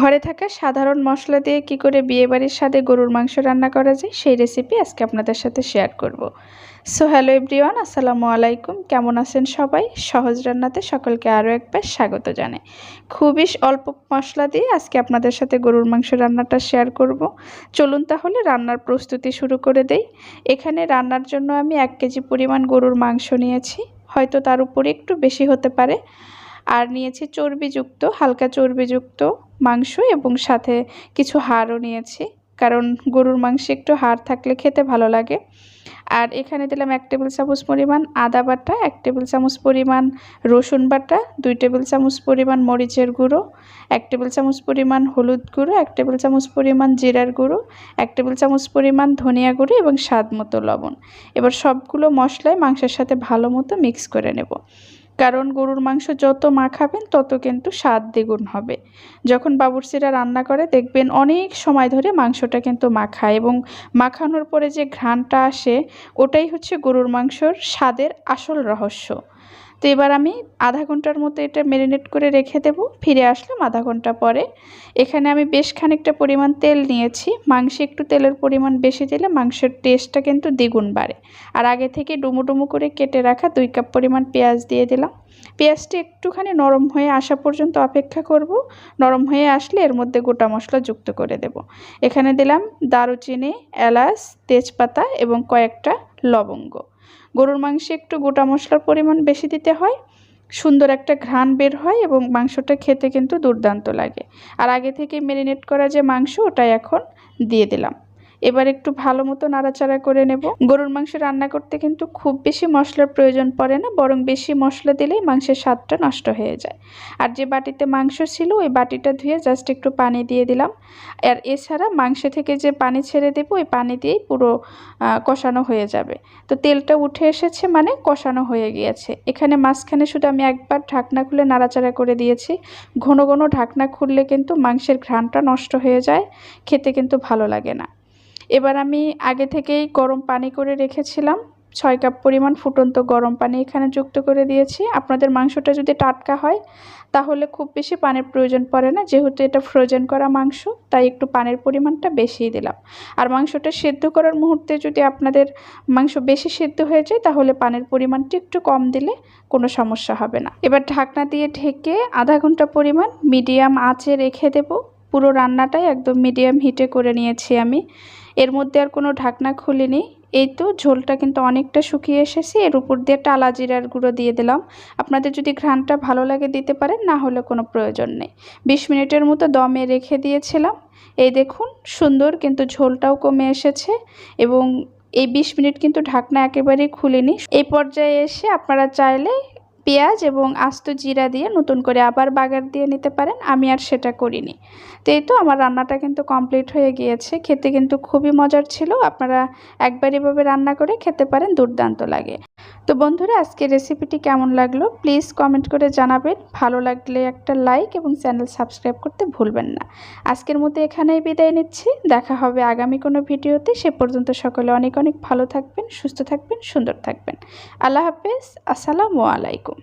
ঘরে থাকা সাধারণ মশলা দিয়ে কি করে বিয়েবাড়ির স্বাদে গরুর মাংস রান্না করা যায় সেই রেসিপি আজকে আপনাদের সাথে শেয়ার করব। সো হ্যালো এভরিওয়ান আসসালামু আলাইকুম। কেমন আছেন সবাই? সহজ রান্নাতে সকলকে আরও একবার স্বাগত জানাই। খুবই অল্প মশলা দিয়ে আজকে আপনাদের সাথে গরুর মাংস রান্নাটা শেয়ার করব। চলুন তাহলে রান্নার প্রস্তুতি শুরু করে দেই। এখানে রান্নার জন্য আমি এক কেজি পরিমাণ গরুর মাংস নিয়েছি। হয়তো তার উপরে একটু বেশি হতে পারে। আর নিয়েছি চর্বিযুক্ত, হালকা চর্বিযুক্ত মাংস এবং সাথে কিছু হাড়ও নিয়েছি। কারণ গরুর মাংসে একটু হাড় থাকলে খেতে ভালো লাগে। আর এখানে দিলাম এক টেবিল চামচ পরিমাণ আদা বাটা, এক টেবিল চামচ পরিমাণ রসুন বাটা, দুই টেবিল চামচ পরিমাণ মরিচের গুঁড়ো, এক টেবিল চামচ পরিমাণ হলুদ গুঁড়ো, এক টেবিল চামচ পরিমাণ জিরার গুঁড়ো, এক টেবিল চামচ পরিমাণ ধনিয়া গুঁড়ো এবং স্বাদ মতো লবণ। এবার সবগুলো মশলায় মাংসের সাথে ভালো মতো মিক্স করে নেব। কারণ গরুর মাংস যত মাখাবেন তত কিন্তু স্বাদ দ্বিগুণ হবে। যখন বাবুর্চিরা রান্না করে, দেখবেন অনেক সময় ধরে মাংসটা কিন্তু মাখায় এবং মাখানোর পরে যে ঘ্রাণটা আসে, ওটাই হচ্ছে গরুর মাংসর স্বাদের আসল রহস্য। তো এবার আমি আধা ঘণ্টার মতো এটা ম্যারিনেট করে রেখে দেব। ফিরে আসলাম আধা ঘণ্টা পরে। এখানে আমি বেশ খানিকটা পরিমাণ তেল নিয়েছি। মাংসে একটু তেলের পরিমাণ বেশি দিলে মাংসের টেস্টটা কিন্তু দ্বিগুণ বাড়ে। আর আগে থেকে ডুমো ডুমো করে কেটে রাখা দুই কাপ পরিমাণ পেঁয়াজ দিয়ে দিলাম। পেঁয়াজটি একটুখানি নরম হয়ে আসা পর্যন্ত অপেক্ষা করব। নরম হয়ে আসলে এর মধ্যে গোটা মশলা যুক্ত করে দেব। এখানে দিলাম দারুচিনি, এলাচ, তেজপাতা এবং কয়েকটা লবঙ্গ। গরুর মাংসে একটু গোটা মশলার পরিমাণ বেশি দিতে হয়। সুন্দর একটা ঘ্রাণ বের হয় এবং মাংসটা খেতে কিন্তু দুর্দান্ত লাগে। আর আগে থেকে ম্যারিনেট করা যে মাংস, ওটাই এখন দিয়ে দিলাম। এবার একটু ভালো মতো নাড়াচাড়া করে নেব। গরুর মাংস রান্না করতে কিন্তু খুব বেশি মশলার প্রয়োজন পড়ে না, বরং বেশি মশলা দিলেই মাংসের স্বাদটা নষ্ট হয়ে যায়। আর যে বাটিতে মাংস ছিল, ওই বাটিটা ধুয়ে জাস্ট একটু পানি দিয়ে দিলাম। আর এছাড়া মাংস থেকে যে পানি ছেড়ে দেবো, ওই পানি দিয়েই পুরো কষানো হয়ে যাবে। তো তেলটা উঠে এসেছে মানে কষানো হয়ে গিয়েছে। এখানে মাঝখানে শুধু আমি একবার ঢাকনা খুলে নাড়াচাড়া করে দিয়েছি। ঘন ঘন ঢাকনা খুললে কিন্তু মাংসের ঘ্রাণটা নষ্ট হয়ে যায়, খেতে কিন্তু ভালো লাগে না। এবার আমি আগে থেকেই গরম পানি করে রেখেছিলাম। ছয় কাপ পরিমাণ ফুটন্ত গরম পানি এখানে যুক্ত করে দিয়েছি। আপনাদের মাংসটা যদি টাটকা হয়, তাহলে খুব বেশি পানির প্রয়োজন পড়ে না। যেহেতু এটা ফ্রোজেন করা মাংস, তাই একটু পানির পরিমাণটা বেশিই দিলাম। আর মাংসটা সেদ্ধ করার মুহূর্তে যদি আপনাদের মাংস বেশি সেদ্ধ হয়ে যায়, তাহলে পানির পরিমাণটি একটু কম দিলে কোনো সমস্যা হবে না। এবার ঢাকনা দিয়ে ঢেকে আধা ঘণ্টা পরিমাণ মিডিয়াম আঁচে রেখে দেব। পুরো রান্নাটাই একদম মিডিয়াম হিটে করে নিয়েছি আমি। এর মধ্যে আর কোনো ঢাকনা খুলিনি। এই তো ঝোলটা কিন্তু অনেকটা শুকিয়ে এসেছে। এর উপর দিয়ে টালা জিরার গুঁড়ো দিয়ে দিলাম। আপনাদের যদি ঘ্রানটা ভালো লাগে দিতে পারেন, না হলে কোনো প্রয়োজন নেই। বিশ মিনিটের মতো দমে রেখে দিয়েছিলাম। এই দেখুন, সুন্দর কিন্তু ঝোলটাও কমে এসেছে এবং এই বিশ মিনিট কিন্তু ঢাকনা একেবারেই খুলিনি। এই পর্যায়ে এসে আপনারা চাইলে পেঁয়াজ এবং আস্ত জিরা দিয়ে নতুন করে আবার বাগার দিয়ে নিতে পারেন। আমি আর সেটা করিনি। তো এই তো আমার রান্নাটা কিন্তু কমপ্লিট হয়ে গিয়েছে। খেতে কিন্তু খুবই মজার ছিল। আপনারা একবার এভাবে রান্না করে খেতে পারেন, দুর্দান্ত লাগে। তো বন্ধুরা, আজকের রেসিপিটি কেমন লাগল? প্লিজ কমেন্ট করে জানাবেন। ভালো লাগলে একটা লাইক এবং চ্যানেল সাবস্ক্রাইব করতে ভুলবেন না। আজকের মতো এখানেই বিদায় নিচ্ছি। দেখা হবে আগামী কোনো ভিডিওতে। সে পর্যন্ত সকলে অনেক অনেক ভালো থাকবেন, সুস্থ থাকবেন, সুন্দর থাকবেন। আল্লাহ হাফেজ। আসসালামু আলাইকুম।